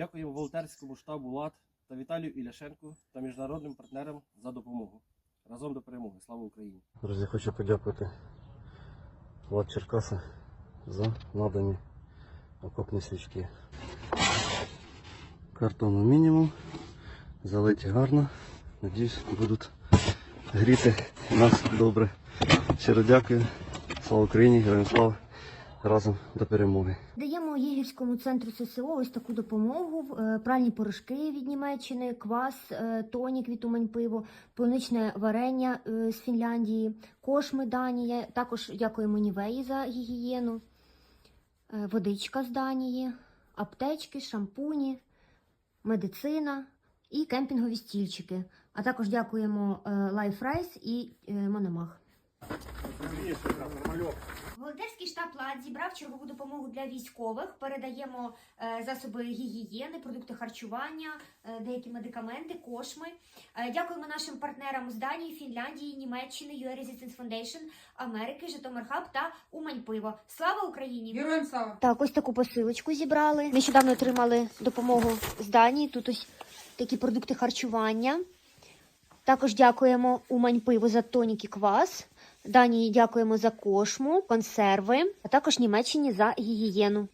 Дякуємо волонтерському штабу ЛАД та Віталію Іляшенку та міжнародним партнерам за допомогу. Разом до перемоги. Слава Україні! Друзі, хочу подякувати Влад Черкаса за надані окопні свічки. Картону мінімум. Залиті гарно. Надіюсь, будуть гріти нас добре. Щиро дякую. Слава Україні, героям слава! Разом до перемоги. Даємо Єгірському центру ССО ось таку допомогу. Е, Пральні порошки від Німеччини, квас, е, тонік від Умань пиво, полуничне варення е, з Фінляндії, кошми Данія. Також дякуємо Нівеї за гігієну, водичка з Данії, аптечки, шампуні, медицина і кемпінгові стільчики. А також дякуємо Life Rice і Мономах. Волонтерський штаб ЛАД зібрав чергову допомогу для військових. Передаємо е, засоби гігієни, продукти харчування, е, деякі медикаменти, кошми. Е, дякуємо нашим партнерам з Данії, Фінляндії, Німеччини, UA Resistance Foundation, Америки, Житомир Хаб та Умань Пиво. Слава Україні! Героям слава! Так, ось таку посилочку зібрали. Нещодавно отримали допомогу з Данії. Тут ось такі продукти харчування. Також дякуємо Умань пиво за тонік і квас. Данії дякуємо за кошму, консерви, а також Німеччині за гігієну.